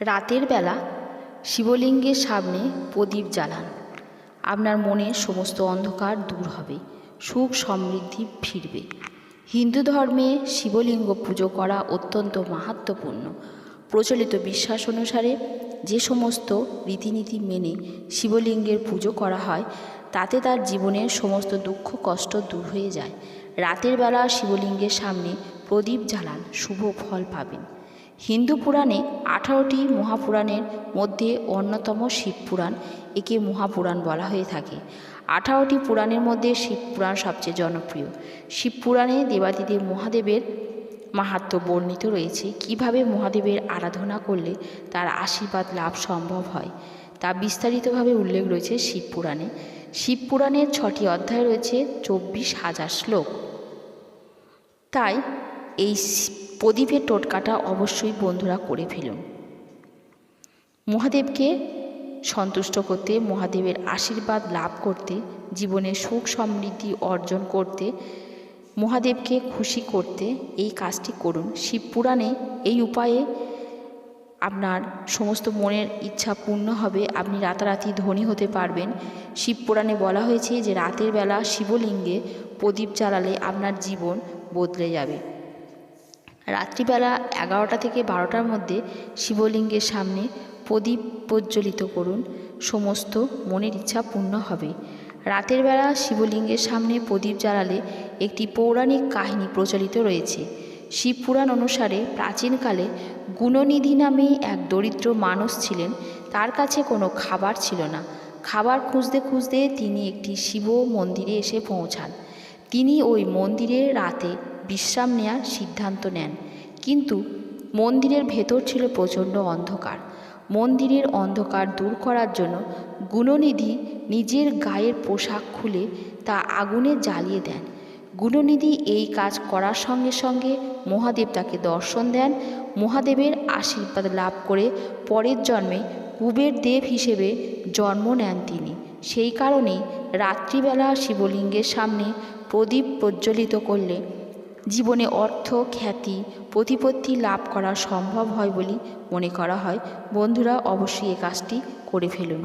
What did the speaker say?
রাতের বেলা শিবলিঙ্গের সামনে প্রদীপ জ্বালান। আপনার মনের সমস্ত অন্ধকার দূর হবে, সুখ সমৃদ্ধি ফিরবে। হিন্দু ধর্মে শিবলিঙ্গ পুজো করা অত্যন্ত মাহাত্ম্যপূর্ণ। প্রচলিত বিশ্বাস অনুসারে যে সমস্ত রীতিনীতি মেনে শিবলিঙ্গের পুজো করা হয়, তাতে তার জীবনের সমস্ত দুঃখ কষ্ট দূর হয়ে যায়। রাতের বেলা শিবলিঙ্গের সামনে প্রদীপ জ্বালান, শুভ ফল পাবেন। হিন্দু পুরাণে আঠারোটি মহাপুরাণের মধ্যে অন্যতম শিবপুরাণ একে মহাপুরাণ বলা হয়ে থাকে। আঠারোটি পুরাণের মধ্যে শিবপুরাণ সবচেয়ে জনপ্রিয়। শিবপুরাণে দেবাদিদেব মহাদেবের মাহাত্ম্য বর্ণিত রয়েছে। কীভাবে মহাদেবের আরাধনা করলে তার আশীর্বাদ লাভ সম্ভব হয়, তা বিস্তারিতভাবে উল্লেখ রয়েছে শিবপুরাণে শিবপুরাণের ছটি অধ্যায় রয়েছে চব্বিশ হাজার শ্লোক। তাই এই প্রদীপের টোটকাটা অবশ্যই বন্ধুরা করে ফেলুন। মহাদেবকে সন্তুষ্ট করতে, মহাদেবের আশীর্বাদ লাভ করতে, জীবনে সুখ সমৃদ্ধি অর্জন করতে, মহাদেবকে খুশি করতে এই কাজটি করুন। শিবপুরাণে এই উপায়ে আপনার সমস্ত মনের ইচ্ছা পূর্ণ হবে, আপনি রাতারাতি ধনী হতে পারবেন। শিবপুরাণে বলা হয়েছে যে, রাতের বেলা শিবলিঙ্গে প্রদীপ জ্বালালে আপনার জীবন বদলে যাবে। রাত্রিবেলা এগারোটা থেকে বারোটার মধ্যে শিবলিঙ্গের সামনে প্রদীপ প্রজ্বলিত করুন। সমস্ত মনের ইচ্ছা পূর্ণ হবে। রাতের বেলা শিবলিঙ্গের সামনে প্রদীপ জ্বালালে একটি পৌরাণিক কাহিনী প্রচলিত রয়েছে। শিবপুরাণ অনুসারে প্রাচীনকালে গুণনিধি নামে এক দরিদ্র মানুষ ছিলেন। তার কাছে কোনো খাবার ছিল না। খাবার খুঁজতে খুঁজতে তিনি একটি শিব মন্দিরে এসে পৌঁছান। তিনি ওই মন্দিরে রাতে বিশ্রাম নেওয়ার সিদ্ধান্ত নেন। কিন্তু মন্দিরের ভেতর ছিল প্রচণ্ড অন্ধকার। মন্দিরের অন্ধকার দূর করার জন্য গুণনিধি নিজের গায়ের পোশাক খুলে তা আগুনে জ্বালিয়ে দেন। গুণনিধি এই কাজ করার সঙ্গে সঙ্গে মহাদেব তাকে দর্শন দেন। মহাদেবের আশীর্বাদ লাভ করে পরের জন্মে কুবের দেব হিসেবে জন্ম নেন তিনি। সেই কারণেই রাত্রিবেলা শিবলিঙ্গের সামনে প্রদীপ প্রজ্বলিত করলে জীবনে অর্থ, খ্যাতি, প্রতিপত্তি লাভ করা সম্ভব হয় বলে মনে করা হয়। বন্ধুরা, অবশ্যই এ কাজটি করে ফেলুন।